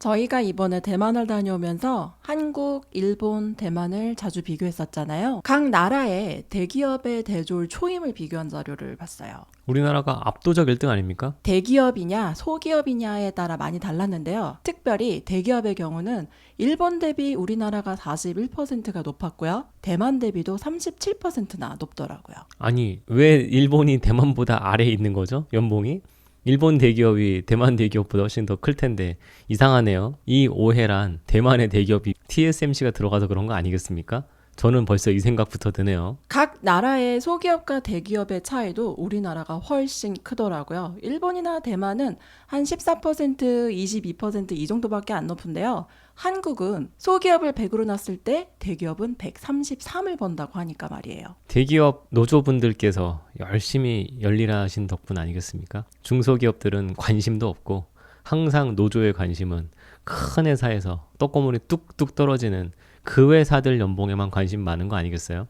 저희가 이번에 대만을 다녀오면서 한국, 일본, 대만을 자주 비교했었잖아요. 각 나라의 대기업의 대졸 초임을 비교한 자료를 봤어요. 우리나라가 압도적 1등 아닙니까? 대기업이냐 소기업이냐에 따라 많이 달랐는데요. 특별히 대기업의 경우는 일본 대비 우리나라가 41%가 높았고요. 대만 대비도 37%나 높더라고요. 아니 왜 일본이 대만보다 아래에 있는 거죠? 연봉이? 일본 대기업이 대만 대기업보다 훨씬 더 클 텐데 이상하네요. 이 오해란 대만의 대기업이 TSMC가 들어가서 그런 거 아니겠습니까? 저는 벌써 이 생각부터 드네요. 각 나라의 소기업과 대기업의 차이도 우리나라가 훨씬 크더라고요. 일본이나 대만은 한 14%, 22%이 정도밖에 안 높은데요. 한국은 소기업을 100으로 놨을 때 대기업은 133을 번다고 하니까 말이에요. 대기업 노조분들께서 열심히 열일하신 덕분 아니겠습니까? 중소기업들은 관심도 없고 항상 노조의 관심은 큰 회사에서 떡고물이 뚝뚝 떨어지는 그 회사들 연봉에만 관심 많은 거 아니겠어요?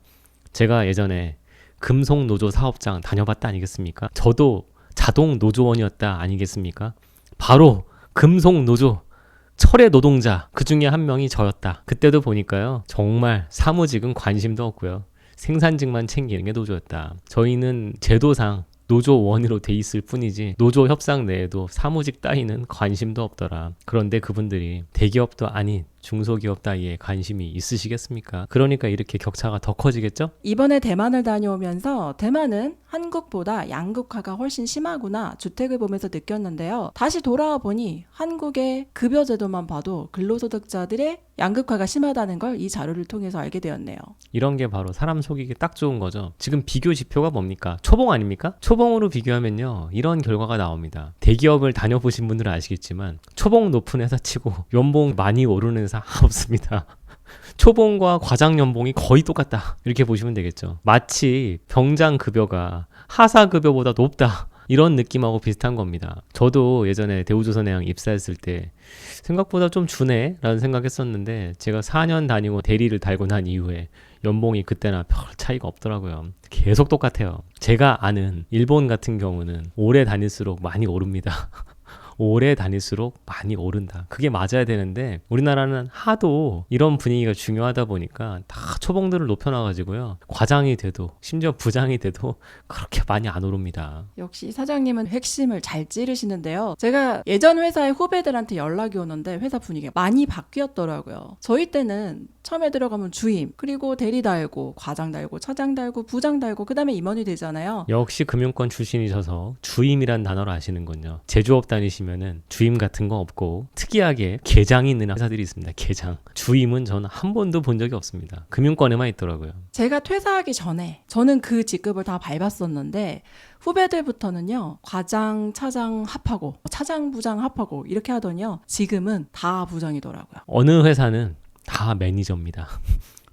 제가 예전에 금속 노조 사업장 다녀봤다 아니겠습니까? 저도 자동 노조원이었다 아니겠습니까? 바로 금속 노조 철의 노동자 그 중에 한 명이 저였다. 그때도 보니까요 정말 사무직은 관심도 없고요 생산직만 챙기는 게 노조였다. 저희는 제도상 노조원으로 돼 있을 뿐이지 노조 협상 내에도 사무직 따위는 관심도 없더라. 그런데 그분들이 대기업도 아닌 중소기업 따위에 관심이 있으시겠습니까? 그러니까 이렇게 격차가 더 커지겠죠? 이번에 대만을 다녀오면서 대만은 한국보다 양극화가 훨씬 심하구나 주택을 보면서 느꼈는데요. 다시 돌아와 보니 한국의 급여 제도만 봐도 근로소득자들의 양극화가 심하다는 걸 이 자료를 통해서 알게 되었네요. 이런 게 바로 사람 속이기 딱 좋은 거죠. 지금 비교 지표가 뭡니까? 초봉 아닙니까? 초봉으로 비교하면요. 이런 결과가 나옵니다. 대기업을 다녀보신 분들은 아시겠지만 초봉 높은 회사 치고 연봉 많이 오르는 회사 없습니다. 초봉과 과장 연봉이 거의 똑같다. 이렇게 보시면 되겠죠. 마치 병장 급여가 하사 급여보다 높다. 이런 느낌하고 비슷한 겁니다. 저도 예전에 대우조선해양 입사했을 때 생각보다 좀 주네 라는 생각했었는데 제가 4년 다니고 대리를 달고 난 이후에 연봉이 그때나 별 차이가 없더라고요. 계속 똑같아요. 제가 아는 일본 같은 경우는 오래 다닐수록 많이 오릅니다. 오래 다닐수록 많이 오른다. 그게 맞아야 되는데 우리나라는 하도 이런 분위기가 중요하다 보니까 다 초봉들을 높여놔가지고요. 과장이 돼도 심지어 부장이 돼도 그렇게 많이 안 오릅니다. 역시 사장님은 핵심을 잘 찌르시는데요. 제가 예전 회사의 후배들한테 연락이 오는데 회사 분위기가 많이 바뀌었더라고요. 저희 때는 처음에 들어가면 주임, 그리고 대리 달고, 과장 달고, 차장 달고, 부장 달고, 그 다음에 임원이 되잖아요. 역시 금융권 출신이셔서 주임이란 단어를 아시는군요. 제조업 다니시면 은 주임 같은 거 없고 특이하게 계장이 있는 회사들이 있습니다. 계장. 주임은 저는 한 번도 본 적이 없습니다. 금융권에만 있더라고요. 제가 퇴사하기 전에 저는 그 직급을 다 밟았었는데 후배들부터는요 과장, 차장 합하고 차장, 부장 합하고 이렇게 하더니요 지금은 다 부장이더라고요. 어느 회사는 다 매니저입니다.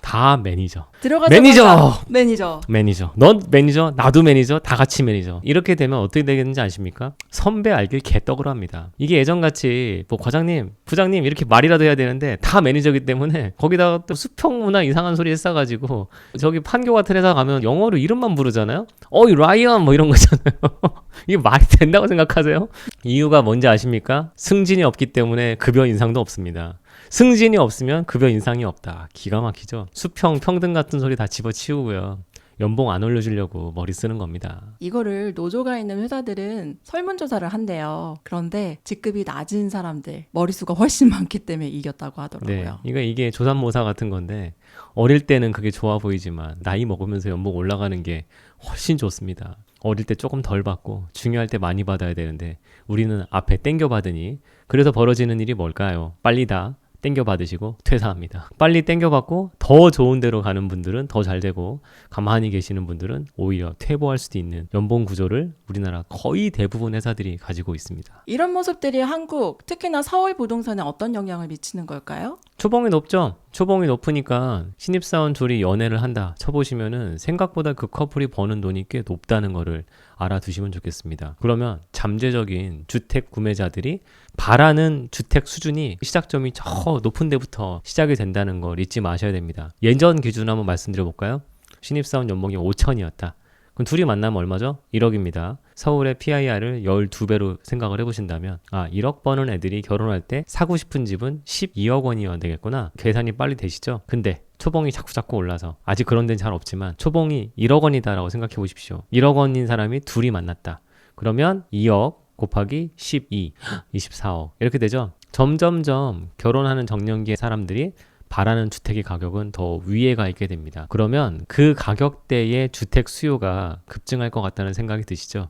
다 매니저. 들어가자마자 매니저! 매니저. 매니저. 넌 매니저, 나도 매니저, 다 같이 매니저. 이렇게 되면 어떻게 되겠는지 아십니까? 선배 알길 개떡으로 합니다. 이게 예전같이 뭐 과장님, 부장님 이렇게 말이라도 해야 되는데 다 매니저기 때문에 거기다가 또 수평 문화 이상한 소리 했어가지고 저기 판교 같은 회사 가면 영어로 이름만 부르잖아요? 어이 라이언 뭐 이런 거잖아요. 이게 말이 된다고 생각하세요? 이유가 뭔지 아십니까? 승진이 없기 때문에 급여 인상도 없습니다. 승진이 없으면 급여 인상이 없다. 기가 막히죠. 수평, 평등 같은 소리 다 집어치우고요. 연봉 안 올려주려고 머리 쓰는 겁니다. 이거를 노조가 있는 회사들은 설문조사를 한대요. 그런데 직급이 낮은 사람들 머릿수가 훨씬 많기 때문에 이겼다고 네. 하더라고요. 이거 이게 조산모사 같은 건데 어릴 때는 그게 좋아 보이지만 나이 먹으면서 연봉 올라가는 게 훨씬 좋습니다. 어릴 때 조금 덜 받고 중요할 때 많이 받아야 되는데 우리는 앞에 땡겨 받으니 그래서 벌어지는 일이 뭘까요? 빨리 다 땡겨 받으시고 퇴사합니다. 빨리 땡겨 받고 더 좋은 데로 가는 분들은 더 잘 되고 가만히 계시는 분들은 오히려 퇴보할 수도 있는 연봉 구조를 우리나라 거의 대부분 회사들이 가지고 있습니다. 이런 모습들이 한국, 특히나 서울 부동산에 어떤 영향을 미치는 걸까요? 초봉이 높죠? 초봉이 높으니까 신입사원 둘이 연애를 한다 쳐보시면은 생각보다 그 커플이 버는 돈이 꽤 높다는 거를 알아두시면 좋겠습니다. 그러면 잠재적인 주택 구매자들이 바라는 주택 수준이 시작점이 저 높은 데부터 시작이 된다는 걸 잊지 마셔야 됩니다. 예전 기준 한번 말씀드려 볼까요? 신입사원 연봉이 5천이었다. 그럼 둘이 만나면 얼마죠? 1억입니다. 서울의 PIR을 12배로 생각을 해보신다면 아 1억 버는 애들이 결혼할 때 사고 싶은 집은 12억 원이어야 되겠구나. 계산이 빨리 되시죠? 근데 초봉이 자꾸 자꾸 올라서 아직 그런 데는 잘 없지만 초봉이 1억 원이다라고 생각해 보십시오. 1억 원인 사람이 둘이 만났다. 그러면 2억 곱하기 12, 24억 이렇게 되죠. 점점점 결혼하는 정년기의 사람들이 바라는 주택의 가격은 더 위에 가 있게 됩니다. 그러면 그 가격대의 주택 수요가 급증할 것 같다는 생각이 드시죠?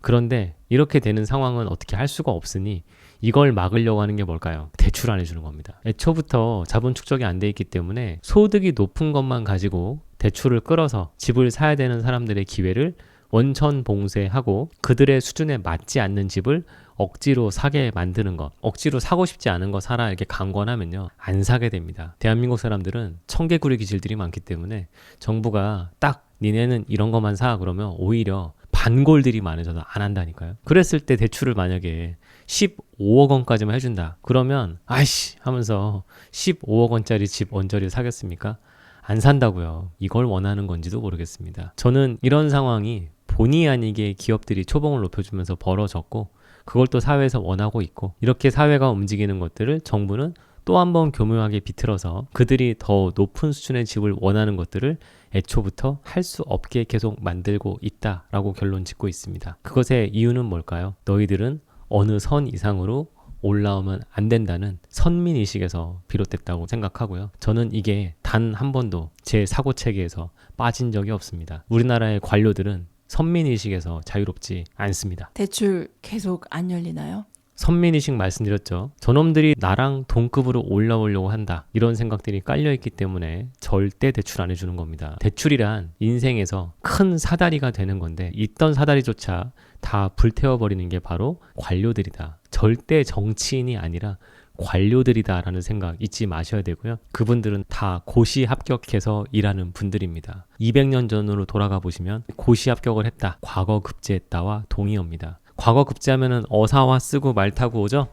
그런데 이렇게 되는 상황은 어떻게 할 수가 없으니 이걸 막으려고 하는 게 뭘까요? 대출 안 해주는 겁니다. 애초부터 자본 축적이 안 돼 있기 때문에 소득이 높은 것만 가지고 대출을 끌어서 집을 사야 되는 사람들의 기회를 원천 봉쇄하고 그들의 수준에 맞지 않는 집을 억지로 사게 만드는 것, 억지로 사고 싶지 않은 거 사라 이렇게 강권하면요 안 사게 됩니다. 대한민국 사람들은 청개구리 기질들이 많기 때문에 정부가 딱 니네는 이런 것만 사 그러면 오히려 반골들이 많아져서 안 한다니까요. 그랬을 때 대출을 만약에 15억 원까지만 해준다. 그러면 아이씨 하면서 15억 원짜리 집 언저리 사겠습니까? 안 산다고요. 이걸 원하는 건지도 모르겠습니다. 저는 이런 상황이 본의 아니게 기업들이 초봉을 높여주면서 벌어졌고 그걸 또 사회에서 원하고 있고 이렇게 사회가 움직이는 것들을 정부는 또 한 번 교묘하게 비틀어서 그들이 더 높은 수준의 집을 원하는 것들을 애초부터 할 수 없게 계속 만들고 있다라고 결론 짓고 있습니다. 그것의 이유는 뭘까요? 너희들은 어느 선 이상으로 올라오면 안 된다는 선민 의식에서 비롯됐다고 생각하고요. 저는 이게 단 한 번도 제 사고 체계에서 빠진 적이 없습니다. 우리나라의 관료들은 선민 의식에서 자유롭지 않습니다. 대출 계속 안 열리나요? 선민의식 말씀드렸죠. 저놈들이 나랑 동급으로 올라오려고 한다. 이런 생각들이 깔려있기 때문에 절대 대출 안 해주는 겁니다. 대출이란 인생에서 큰 사다리가 되는 건데 있던 사다리조차 다 불태워버리는 게 바로 관료들이다. 절대 정치인이 아니라 관료들이다라는 생각 잊지 마셔야 되고요. 그분들은 다 고시 합격해서 일하는 분들입니다. 200년 전으로 돌아가 보시면 고시 합격을 했다. 과거 급제했다와 동의어입니다. 과거 급제하면은 어사와 쓰고 말 타고 오죠?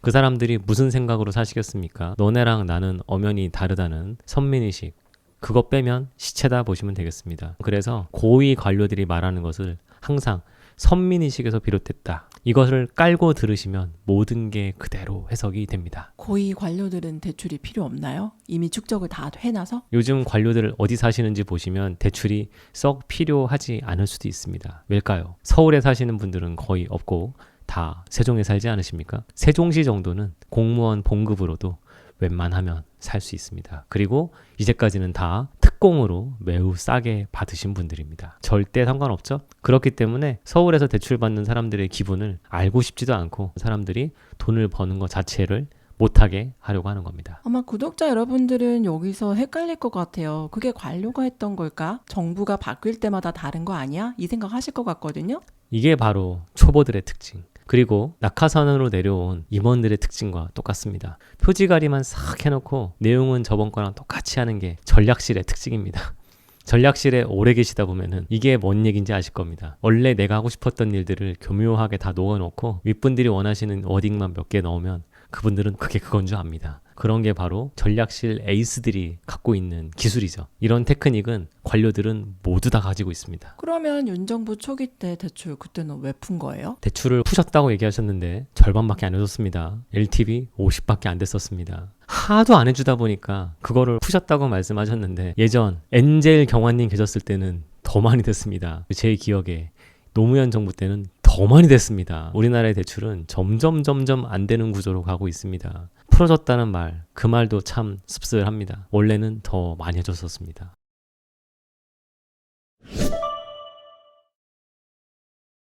그 사람들이 무슨 생각으로 사시겠습니까? 너네랑 나는 엄연히 다르다는 선민의식. 그거 빼면 시체다 보시면 되겠습니다. 그래서 고위 관료들이 말하는 것을 항상 선민의식에서 비롯됐다. 이것을 깔고 들으시면 모든 게 그대로 해석이 됩니다. 고위 관료들은 대출이 필요 없나요? 이미 축적을 다 해놔서? 요즘 관료들 어디 사시는지 보시면 대출이 썩 필요하지 않을 수도 있습니다. 왜일까요? 서울에 사시는 분들은 거의 없고 다 세종에 살지 않으십니까? 세종시 정도는 공무원 봉급으로도 웬만하면 살 수 있습니다. 그리고 이제까지는 다 특공으로 매우 싸게 받으신 분들입니다. 절대 상관없죠? 그렇기 때문에 서울에서 대출받는 사람들의 기분을 알고 싶지도 않고 사람들이 돈을 버는 것 자체를 못하게 하려고 하는 겁니다. 아마 구독자 여러분들은 여기서 헷갈릴 것 같아요. 그게 관료가 했던 걸까? 정부가 바뀔 때마다 다른 거 아니야? 이 생각 하실 것 같거든요? 이게 바로 초보들의 특징. 그리고 낙하산으로 내려온 임원들의 특징과 똑같습니다. 표지 가리만 싹 해놓고 내용은 저번 거랑 똑같이 하는 게 전략실의 특징입니다. 전략실에 오래 계시다 보면은 이게 뭔 얘기인지 아실 겁니다. 원래 내가 하고 싶었던 일들을 교묘하게 다 녹아놓고 윗분들이 원하시는 워딩만 몇 개 넣으면 그분들은 그게 그건 줄 압니다. 그런 게 바로 전략실 에이스들이 갖고 있는 기술이죠. 이런 테크닉은 관료들은 모두 다 가지고 있습니다. 그러면 윤정부 초기 때 대출 그때는 왜 푼 거예요? 대출을 푸셨다고 얘기하셨는데 절반밖에 안 해줬습니다. LTV 50밖에 안 됐었습니다. 하도 안 해주다 보니까 그거를 푸셨다고 말씀하셨는데 예전 엔젤 경환님 계셨을 때는 더 많이 됐습니다. 제 기억에 노무현 정부 때는 더 많이 됐습니다. 우리나라의 대출은 점점 점점 안 되는 구조로 가고 있습니다. 풀어졌다는 말, 그 말도 참 씁쓸합니다. 원래는 더 많이 해줬었습니다.